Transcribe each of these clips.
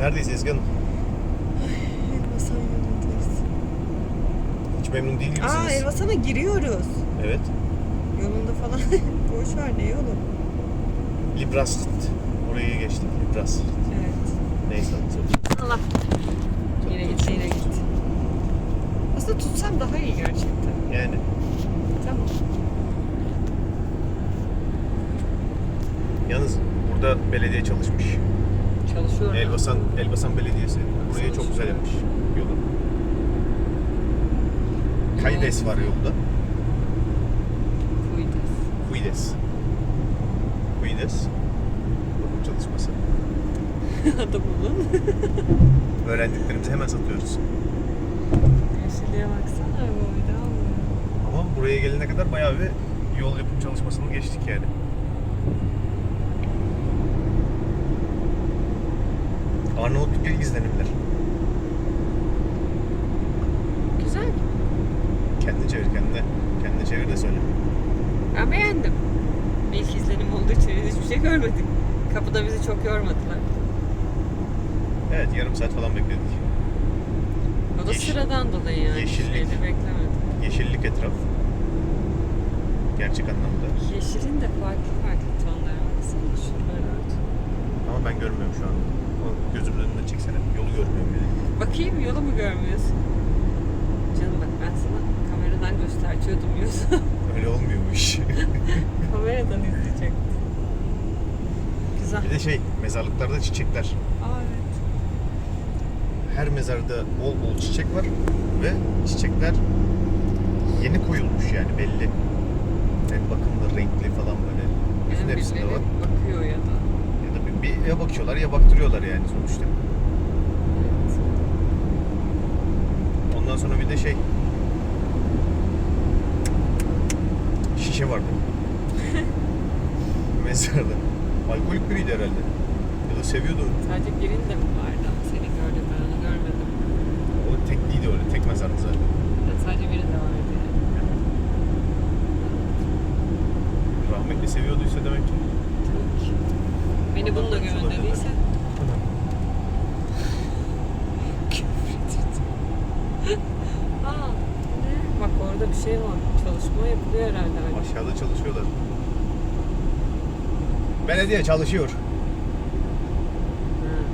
Neredeyiz Ezgi Hanım? Elbasan yolundayız. Hiç memnun değil gibisiniz. Aa Elbasan'a giriyoruz. Evet. Yolunda falan. Boş ver ne yolu? Libras. Oraya geçtik. Libras. Evet. Neyse. Allah. Yine gitti yine gitti. Aslında tutsam daha iyi gerçekten. Yani. Tamam. Yalnız burada belediye çalışmış. Çalışıyorum. Elbasan, Elbasan Belediyesi burayı çok güzel yapmış yolu. Kaydes var yolda. Buydu. Huides. Huides. Bakım çalışması. Adamımın. Öğrendiklerimizi hemen satıyoruz. Yeşilliğe baksana boyda Ama buraya gelene kadar bayağı bir yol yapım çalışmasını geçtik yani. Arnavutluk izlenimler. Güzel. Kendi çevir kendine. Kendine çevir de söyle. Ben beğendim. İlk izlenim olduğu için biz hiçbir şey görmedik. Kapıda bizi çok yormadılar. Evet yarım saat falan bekledik. O da Yeşil- sıradan dolayı yani. yeşillik. Şeyde beklemedim. Yeşillik etraf. Gerçek anlamda. Yeşilin de farklı farklı tonları baksana şuralara. Ama ben görmüyorum şu an. Gözümün önünden çeksene. Yolu görmüyorum yani. Bakayım yolu mu görmüyorsun? Canım bak ben sana kameradan gösteriyordum yiyorsa. Öyle olmuyor bu iş. kameradan izleyecektim. Güzel. bir de şey mezarlıklarda çiçekler. Aa evet. Her mezarda bol bol çiçek var ve çiçekler yeni koyulmuş yani belli. Yani bakımlı, renkli falan böyle. Bütün Yani hepsinde var. bakıyor ya da. Ya bakıyorlar ya baktırıyorlar yani sonuçta. Evet. Ondan sonra bir de şey şişe vardı. Mezarda. Alkolik biriydi herhalde. Ya da seviyordu. Sadece birinde mi vardı seni gördüm ben onu görmedim. O tekliydi öyle. Tek mezardı zaten. Ya sadece birinde vardı yani. Rahmetli seviyorduysa demek ki. Beni bununla gömün dediyse. Aa, ne? Bak orada bir şey var. Çalışma yapılıyor herhalde. Hani. Aşağıda çalışıyorlar. Belediye çalışıyor. Ha,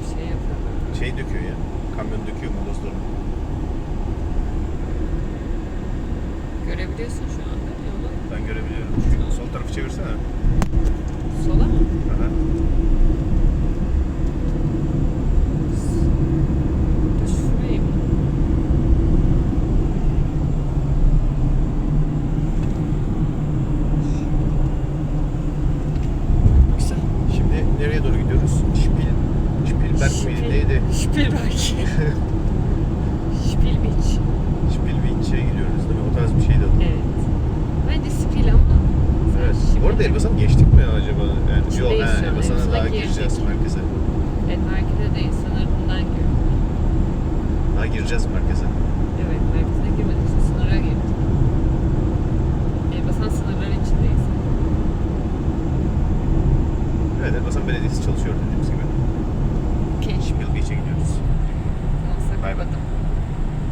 bir şey yapıyorlar. Şey döküyor ya. Kamyon döküyor molozlarını. Görebiliyorsun şu anda yolu. Ben görebiliyorum. Sol tarafı çevirsene. Sola mı? Aha. Dur şurayı mı? Güzel. Şimdi nereye doğru gidiyoruz? Şpil. Şpilberg miydi? Neydi? Spielberg. Spielbeach. Şpilviç'e gidiyoruz değil mi? O tarz bir şeydi adı. Evet. Bence Spiel ama. Evet. şimdi- Bu arada Elbasan geçtik mi acaba? Yani yok, he. Elbasan'a daha gireceğiz merkeze. Evet merkeze değil sınırından giriyor. Daha gireceğiz merkeze. evet Elbasan Belediyesi çalışıyor dediğimiz gibi. Okay. Şimdi Bilgiç'e gidiyoruz. Bay bay.